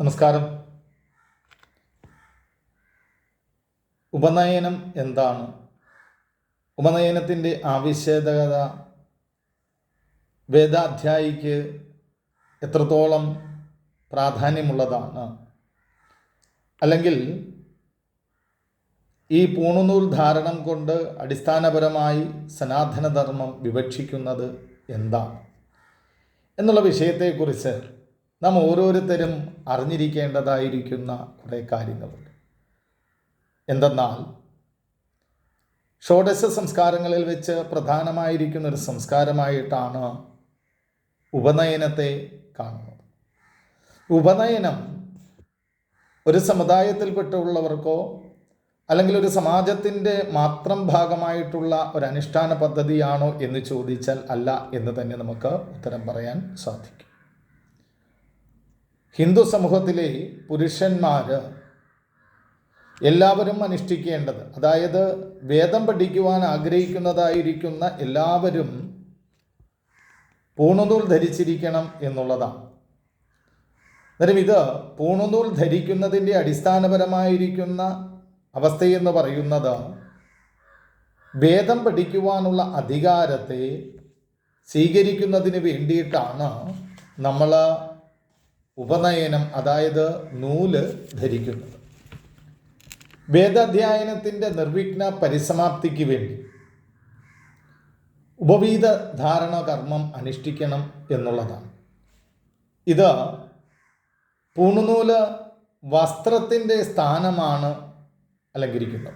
നമസ്കാരം. ഉപനയനം എന്താണ്? ഉപനയനത്തിന്റെ ആവശ്യകത വേദാധ്യായിക്ക് എത്രത്തോളം പ്രാധാന്യമുള്ളതാണ്? അല്ലെങ്കിൽ ഈ പൂണുനൂൽ ധാരണം കൊണ്ട് അടിസ്ഥാനപരമായി സനാതനധർമ്മം വിവക്ഷിക്കുന്നത് എന്താണ്? എന്നുള്ള വിഷയത്തെക്കുറിച്ച് നാം ഓരോരുത്തരും അറിഞ്ഞിരിക്കേണ്ടതായിരിക്കുന്ന കുറേ കാര്യങ്ങളുണ്ട്. എന്തെന്നാൽ ഷോഡശ സംസ്കാരങ്ങളിൽ വെച്ച് പ്രധാനമായിരിക്കുന്ന ഒരു സംസ്കാരമായിട്ടാണ് ഉപനയനത്തെ കാണുന്നത്. ഉപനയനം ഒരു സമുദായത്തിൽപ്പെട്ടുള്ളവർക്കോ അല്ലെങ്കിൽ ഒരു സമാജത്തിന്റെ മാത്രം ഭാഗമായിട്ടുള്ള ഒരു അനുഷ്ഠാന പദ്ധതിയാണോ എന്ന് ചോദിച്ചാൽ അല്ല എന്ന് തന്നെ നമുക്ക് ഉത്തരം പറയാൻ സാധിക്കും. ഹിന്ദു സമൂഹത്തിലെ പുരുഷന്മാർ എല്ലാവരും അനുഷ്ഠിക്കേണ്ടത് അതായത് വേദം പഠിക്കുവാൻ ആഗ്രഹിക്കുന്നതായിരിക്കുന്ന എല്ലാവരും പൂണുനൂൽ ധരിച്ചിരിക്കണം എന്നുള്ളതാണ്. അന്നേരം ഇത് പൂണുനൂൽ ധരിക്കുന്നതിന്റെ അടിസ്ഥാനപരമായിരിക്കുന്ന അവസ്ഥയെന്ന് പറയുന്നത് വേദം പഠിക്കുവാനുള്ള അധികാരത്തെ സ്വീകരിക്കുന്നതിന് വേണ്ടിയിട്ടാണ് നമ്മൾ ഉപനയനം അതായത് നൂൽ ധരിക്കുന്നത്. വേദാധ്യായനത്തിന്റെ നിർവിഘ്ന പരിസമാപ്തിക്ക് വേണ്ടി ഉപവീത ധാരണ കർമ്മം അനുഷ്ഠിക്കണം എന്നുള്ളതാണ്. ഇത് പൂണുനൂൽ വസ്ത്രത്തിന്റെ സ്ഥാനമാണ് അലങ്കരിക്കുന്നത്.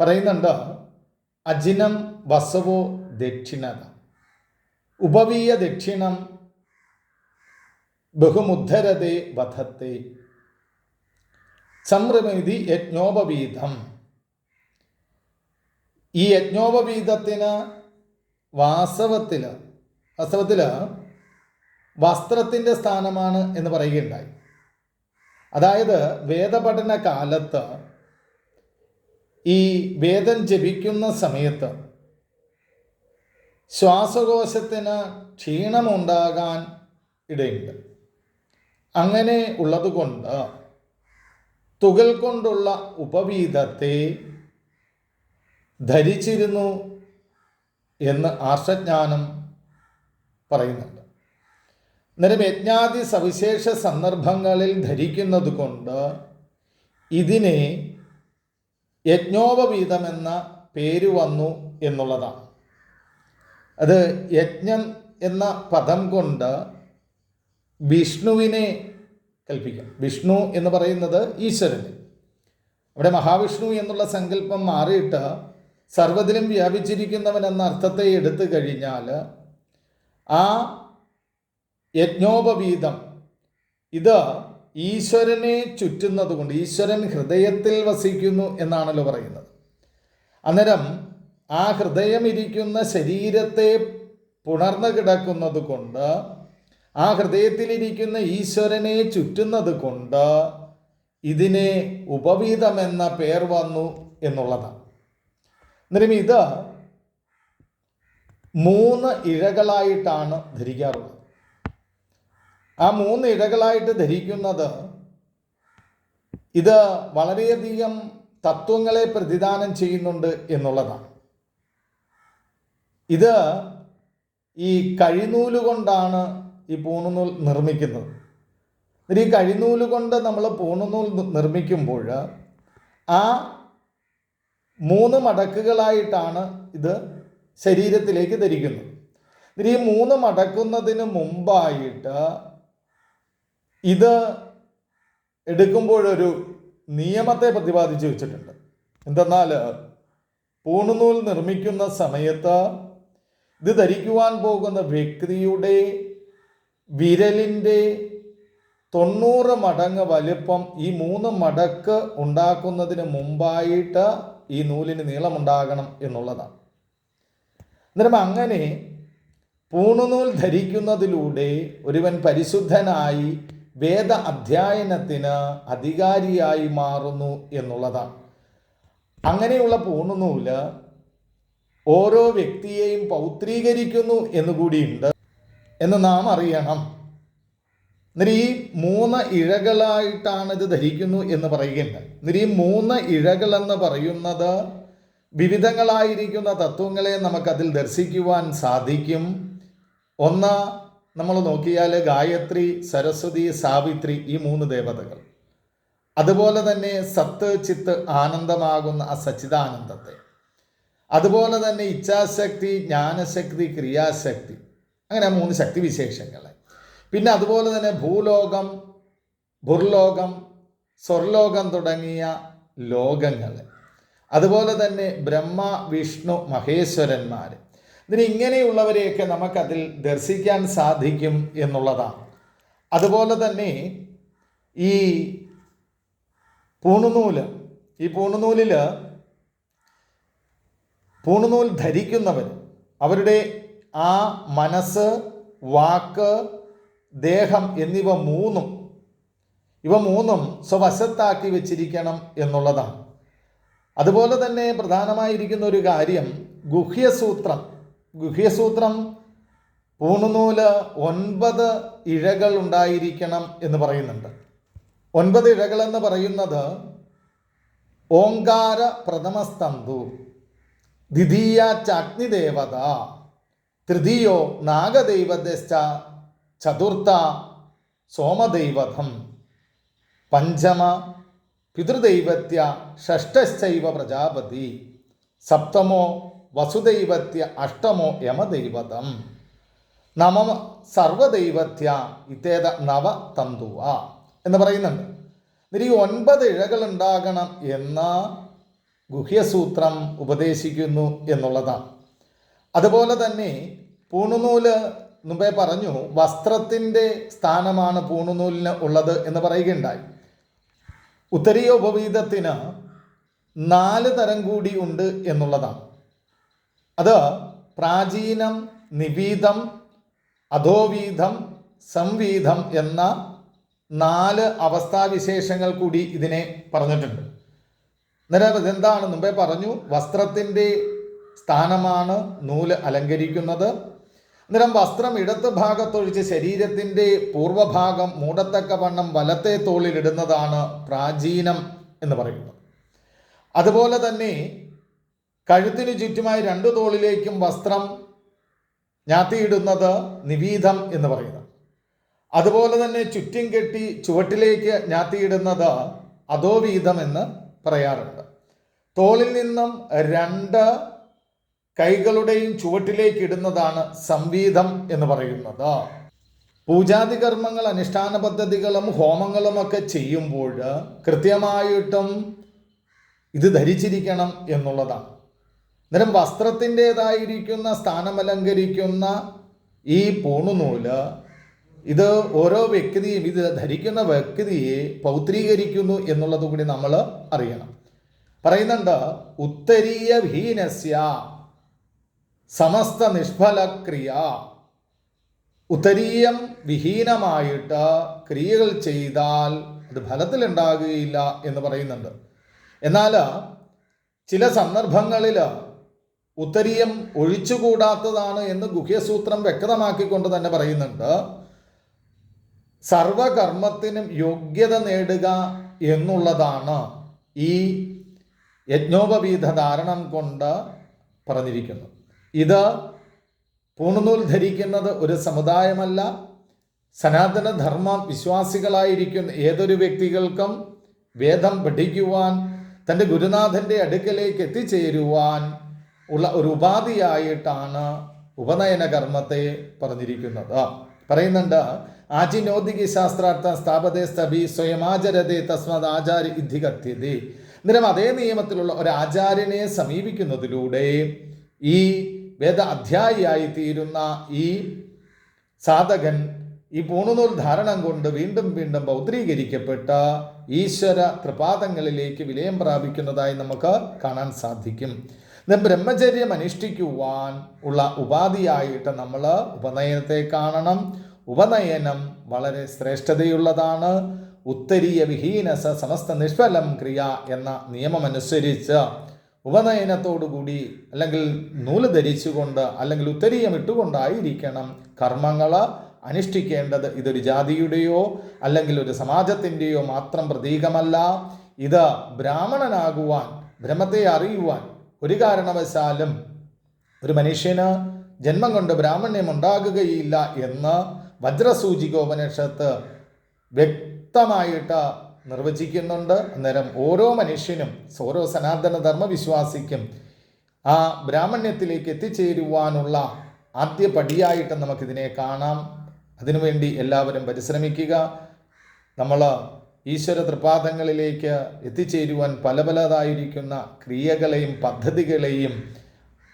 പറയുന്നുണ്ട് അജിനം വസവോ ദക്ഷിണത. ഉപവീയ ദക്ഷിണം ബഹുമുദ്ധരതേ വധത്തെ. സംരമിതി യജ്ഞോപവീതം. ഈ യജ്ഞോപവീതത്തിന് വാസ്തവത്തിൽ വാസ്തവത്തിൽ വസ്ത്രത്തിന്റെ സ്ഥാനമാണ് എന്ന് പറയുകയുണ്ടായി. അതായത് വേദപഠന കാലത്ത് ഈ വേദം ജപിക്കുന്ന സമയത്ത് ശ്വാസകോശത്തിന് ക്ഷീണമുണ്ടാകാൻ ഇടയുണ്ട്. അങ്ങനെ ഉള്ളതുകൊണ്ട് തുകൽ കൊണ്ടുള്ള ഉപവീതത്തെ ധരിച്ചിരുന്നു എന്ന് ആർഷജ്ഞാനം പറയുന്നുണ്ട്. അന്നേരം യജ്ഞാതി സവിശേഷ സന്ദർഭങ്ങളിൽ ധരിക്കുന്നത് കൊണ്ട് ഇതിനെ യജ്ഞോപവീതമെന്ന പേര് വന്നു എന്നുള്ളതാണ്. അത് യജ്ഞം എന്ന പദം കൊണ്ട് വിഷ്ണുവിനെ കൽപ്പിക്കാം. വിഷ്ണു എന്ന് പറയുന്നത് ഈശ്വരന്റെ അവിടെ മഹാവിഷ്ണു എന്നുള്ള സങ്കല്പം മാറിയിട്ട് സർവത്തിലും വ്യാപിച്ചിരിക്കുന്നവൻ എന്ന അർത്ഥത്തെ എടുത്തു കഴിഞ്ഞാൽ ആ യജ്ഞോപവീതം ഇത് ഈശ്വരനെ ചുറ്റുന്നത് കൊണ്ട് ഈശ്വരൻ ഹൃദയത്തിൽ വസിക്കുന്നു എന്നാണല്ലോ പറയുന്നത്. അന്നേരം ആ ഹൃദയം ഇരിക്കുന്ന ശരീരത്തെ പുണർന്നു കിടക്കുന്നത് കൊണ്ട് ആ ഹൃദയത്തിലിരിക്കുന്ന ഈശ്വരനെ ചുറ്റുന്നത് കൊണ്ട് ഇതിനെ ഉപവീതമെന്ന പേർ വന്നു എന്നുള്ളതാണ്. അന്നേരം ഇത് മൂന്ന് ഇഴകളായിട്ടാണ് ധരിക്കാറുള്ളത്. ആ മൂന്ന് ഇഴകളായിട്ട് ധരിക്കുന്നത് ഇത് വളരെയധികം തത്വങ്ങളെ പ്രതിദാനം ചെയ്യുന്നുണ്ട് എന്നുള്ളതാണ്. ഇത് ഈ കഴിനൂൽ കൊണ്ടാണ് ഈ പൂണുനൂൽ നിർമ്മിക്കുന്നത്. എന്നിട്ട് ഈ കഴിനൂൽ കൊണ്ട് നമ്മൾ പൂണുനൂൽ നിർമ്മിക്കുമ്പോൾ ആ മൂന്ന് മടക്കുകളായിട്ടാണ് ഇത് ശരീരത്തിലേക്ക് ധരിക്കുന്നത്. എന്നിട്ട് ഈ മൂന്ന് മടക്കുന്നതിന് മുമ്പായിട്ട് ഇത് എടുക്കുമ്പോഴൊരു നിയമത്തെ പ്രതിപാദിച്ചു വെച്ചിട്ടുണ്ട്. എന്തെന്നാൽ പൂണുനൂൽ നിർമ്മിക്കുന്ന സമയത്ത് ഇത് ധരിക്കുവാൻ പോകുന്ന വ്യക്തിയുടെ വിരലിന്റെ തൊണ്ണൂറ് മടങ്ങ് വലിപ്പം ഈ മൂന്ന് മടക്ക് ഉണ്ടാക്കുന്നതിന് മുമ്പായിട്ട് ഈ നൂലിന് നീളമുണ്ടാകണം എന്നുള്ളതാണ്. അന്നേരം അങ്ങനെ പൂണുനൂൽ ധരിക്കുന്നതിലൂടെ ഒരുവൻ പരിശുദ്ധനായി വേദ അധ്യയനത്തിന് അധികാരിയായി മാറുന്നു എന്നുള്ളതാണ്. അങ്ങനെയുള്ള പൂണുനൂൽ ഓരോ വ്യക്തിയെയും പൗത്രീകരിക്കുന്നു എന്നുകൂടിയുണ്ട് എന്ന് നാം അറിയണം. എന്നിട്ട് ഈ മൂന്ന് ഇഴകളായിട്ടാണ് ഇത് ധരിക്കുന്നു എന്ന് പറയുന്നത് എന്നിട്ട് ഈ മൂന്ന് ഇഴകൾ എന്ന് പറയുന്നത് വിവിധങ്ങളായിരിക്കുന്ന തത്വങ്ങളെ നമുക്കതിൽ ദർശിക്കുവാൻ സാധിക്കും. ഒന്ന് നമ്മൾ നോക്കിയാൽ ഗായത്രി സരസ്വതി സാവിത്രി ഈ മൂന്ന് ദേവതകൾ. അതുപോലെ തന്നെ സത്ത് ചിത്ത് ആനന്ദമാകുന്ന ആ സച്ചിദാനന്ദത്തെ. അതുപോലെ തന്നെ ഇച്ഛാശക്തി ജ്ഞാനശക്തി ക്രിയാശക്തി. അങ്ങനെ ആ മൂന്ന് ശക്തി വിശേഷങ്ങളെ പിന്നെ അതുപോലെ തന്നെ ഭൂലോകം ഭുർലോകം സ്വർലോകം തുടങ്ങിയ ലോകങ്ങൾ. അതുപോലെ തന്നെ ബ്രഹ്മ വിഷ്ണു മഹേശ്വരന്മാർ. ഇതിന് ഇങ്ങനെയുള്ളവരെയൊക്കെ നമുക്കതിൽ ദർശിക്കാൻ സാധിക്കും എന്നുള്ളതാണ്. അതുപോലെ തന്നെ ഈ പൂണുനൂൽ. ഈ പൂണുനൂലിൽ പൂണുനൂൽ ധരിക്കുന്നവർ അവരുടെ ആ മനസ്സ് വാക്ക് ദേഹം എന്നിവ മൂന്നും ഇവ മൂന്നും സ്വവശത്താക്കി വെച്ചിരിക്കണം എന്നുള്ളതാണ്. അതുപോലെ തന്നെ പ്രധാനമായിരിക്കുന്ന ഒരു കാര്യം ഗുഹ്യസൂത്രം. ഗുഹ്യസൂത്രം പൂണുനൂൽ ഒൻപത് ഇഴകൾ ഉണ്ടായിരിക്കണം എന്ന് പറയുന്നുണ്ട്. ഒൻപത് എന്ന് പറയുന്നത് ഓങ്കാര പ്രഥമസ്തംഭു ദ്വിതീയ ചഗ്നിദേവത തൃതീയോ നാഗദൈവതശ്ച ചതുർത്ഥ സോമദൈവതം പഞ്ചമ പിതൃദൈവത്യ ഷഷ്ടശൈവ പ്രജാപതി. സപ്തമോ വസുദൈവത്യ അഷ്ടമോ യമദൈവതം നമ സർവദൈവത്യ ഇത്തേത നവ തന്തുവ എന്ന് പറയുന്നുണ്ട്. എന്നിട്ട് ഈ ഒൻപത് ഇഴകൾ ഉണ്ടാകണം എന്ന ഗുഹ്യസൂത്രം ഉപദേശിക്കുന്നു എന്നുള്ളതാണ്. അതുപോലെ തന്നെ പൂണുനൂൽ മുമ്പേ പറഞ്ഞു വസ്ത്രത്തിന്റെ സ്ഥാനമാണ് പൂണുനൂലിന് ഉള്ളത് എന്ന് പറയുകയുണ്ടായി. ഉത്തരീയ ഉപവീതത്തിന് നാല് തരം കൂടി ഉണ്ട് എന്നുള്ളതാണ്. അത് പ്രാചീനം നിവീതം അധോവീതം സംവീതം എന്ന നാല് അവസ്ഥാവിശേഷങ്ങൾ കൂടി ഇതിനെ പറഞ്ഞിട്ടുണ്ട്. അന്നേരം ഇതെന്താണ് മുമ്പേ പറഞ്ഞു വസ്ത്രത്തിന്റെ സ്ഥാനമാണ് നൂൽ അലങ്കരിക്കുന്നത്. അന്നേരം വസ്ത്രം ഇടത്ത് ഭാഗത്തൊഴിച്ച് ശരീരത്തിന്റെ പൂർവഭാഗം മൂടത്തക്ക വണ്ണം വലത്തെ തോളിലിടുന്നതാണ് പ്രാചീനം എന്ന് പറയുന്നത് അതുപോലെ തന്നെ കഴുത്തിന് ചുറ്റുമായി രണ്ടു തോളിലേക്കും വസ്ത്രം ഞാത്തിയിടുന്നത് നിവീതം എന്ന് പറയുന്നത് അതുപോലെ തന്നെ ചുറ്റും കെട്ടി ചുവട്ടിലേക്ക് ഞാത്തിയിടുന്നത് അധോവീതം എന്ന് പറയാറുണ്ട്. തോളിൽ നിന്നും രണ്ട് കൈകളുടെയും ചുവട്ടിലേക്ക് ഇടുന്നതാണ് സംവീതം എന്ന് പറയുന്നത്. പൂജാതി കർമ്മങ്ങൾ അനുഷ്ഠാന പദ്ധതികളും ഹോമങ്ങളും ഒക്കെ ചെയ്യുമ്പോൾ കൃത്യമായിട്ടും ഇത് ധരിച്ചിരിക്കണം എന്നുള്ളതാണ്. അന്നേരം വസ്ത്രത്തിന്റെതായിരിക്കുന്ന സ്ഥാനമലങ്കരിക്കുന്ന ഈ പൂണുനൂൽ ഇത് ഓരോ വ്യക്തിയും ഇത് ധരിക്കുന്ന വ്യക്തിയെ പൗത്രീകരിക്കുന്നു എന്നുള്ളത് കൂടി നമ്മൾ അറിയണം. പറയുന്നുണ്ട് ഉത്തരീയ ഭീനസ്യ സമസ്ത നിഷ്ഫലക്രിയ. ഉത്തരീയം വിഹീനമായിട്ട് ക്രിയകൾ ചെയ്താൽ അത് ഫലത്തിലുണ്ടാകുകയില്ല എന്ന് പറയുന്നുണ്ട്. എന്നാൽ ചില സന്ദർഭങ്ങളിൽ ഉത്തരീയം ഒഴിച്ചുകൂടാത്തതാണ് എന്ന് ഗുഹ്യസൂത്രം വ്യക്തമാക്കിക്കൊണ്ട് തന്നെ പറയുന്നുണ്ട്. സർവകർമ്മത്തിനും യോഗ്യത നേടുക എന്നുള്ളതാണ് ഈ യജ്ഞോപവീത ധാരണം കൊണ്ട് പറഞ്ഞിരിക്കുന്നത്. ഇത് പൂണുനൂൽ ധരിക്കുന്നത് ഒരു സമുദായമല്ല. സനാതനധർമ്മ വിശ്വാസികളായിരിക്കുന്ന ഏതൊരു വ്യക്തികൾക്കും വേദം പഠിക്കുവാൻ തന്റെ ഗുരുനാഥന്റെ അടുക്കലേക്ക് എത്തിച്ചേരുവാൻ ഉള്ള ഒരു ഉപാധിയായിട്ടാണ് ഉപനയന കർമ്മത്തെ പറഞ്ഞിരിക്കുന്നത്. പറയുന്നുണ്ട് ആചിനോദികി ശാസ്ത്രാർത്ഥ സ്ഥാപതേ സ്തഭി സ്വയമാചരതേ തസ്മത് ആചാര്യ ഇദ്ധികത്യതേ അന്നേരം അതേ നിയമത്തിലുള്ള ഒരു ആചാര്യനെ സമീപിക്കുന്നതിലൂടെ ഈ വേദ അധ്യായിയായി തീരുന്ന ഈ സാധകൻ ഈ പൂണുനൂൽ ധാരണം കൊണ്ട് വീണ്ടും വീണ്ടും ഭൗദ്രീകരിക്കപ്പെട്ട ഈശ്വര തൃപാദങ്ങളിലേക്ക് വിലയം പ്രാപിക്കുന്നതായി നമുക്ക് കാണാൻ സാധിക്കും. ഇത് ബ്രഹ്മചര്യം അനുഷ്ഠിക്കുവാൻ ഉള്ള ഉപാധിയായിട്ട് നമ്മൾ ഉപനയനത്തെ കാണണം. ഉപനയനം വളരെ ശ്രേഷ്ഠതയുള്ളതാണ്. ഉത്തരീയ വിഹീനസ സമസ്ത നിഷ്ഫലം ക്രിയ എന്ന നിയമമനുസരിച്ച് ഉപനയനത്തോടുകൂടി അല്ലെങ്കിൽ നൂൽ ധരിച്ചുകൊണ്ട് അല്ലെങ്കിൽ ഉത്തരീയം ഇട്ടുകൊണ്ടായിരിക്കണം കർമ്മങ്ങൾ അനുഷ്ഠിക്കേണ്ടത്. ഇതൊരു ജാതിയുടെയോ അല്ലെങ്കിൽ ഒരു സമാജത്തിന്റെയോ മാത്രം പ്രതീകമല്ല. ഇത് ബ്രാഹ്മണനാകുവാൻ ബ്രഹ്മത്തെ അറിയുവാൻ ഒരു കാരണവശാലും ഒരു മനുഷ്യന് ജന്മം കൊണ്ട് ബ്രാഹ്മണ്യം ഉണ്ടാകുകയില്ല എന്ന് വജ്രസൂചികോപനിഷത്ത് വ്യക്തമായിട്ട് നിർവചിക്കുന്നുണ്ട്. അന്നേരം ഓരോ മനുഷ്യനും ഓരോ സനാതന ധർമ്മവിശ്വാസിക്കും ആ ബ്രാഹ്മണ്യത്തിലേക്ക് എത്തിച്ചേരുവാനുള്ള ആദ്യ പടിയായിട്ട് നമുക്കിതിനെ കാണാം. അതിനുവേണ്ടി എല്ലാവരും പരിശ്രമിക്കുക. നമ്മൾ ഈശ്വര തൃപാദങ്ങളിലേക്ക് എത്തിച്ചേരുവാൻ പല പലതായിരിക്കുന്ന ക്രിയകളെയും പദ്ധതികളെയും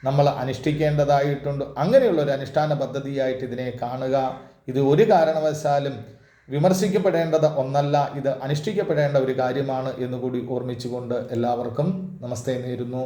നമ്മൾ അനുഷ്ഠിക്കേണ്ടതായിട്ടുണ്ട്. അങ്ങനെയുള്ള ഒരു അനുഷ്ഠാന പദ്ധതിയായിട്ട് ഇതിനെ കാണുക. ഇത് ഒരു കാരണവശാലും വിമർശിക്കപ്പെടേണ്ടത് ഒന്നല്ല ഇത് അനുഷ്ഠിക്കപ്പെടേണ്ട ഒരു കാര്യമാണ് എന്നുകൂടി ഓർമ്മിച്ചുകൊണ്ട് എല്ലാവർക്കും നമസ്തേ നേരുന്നു.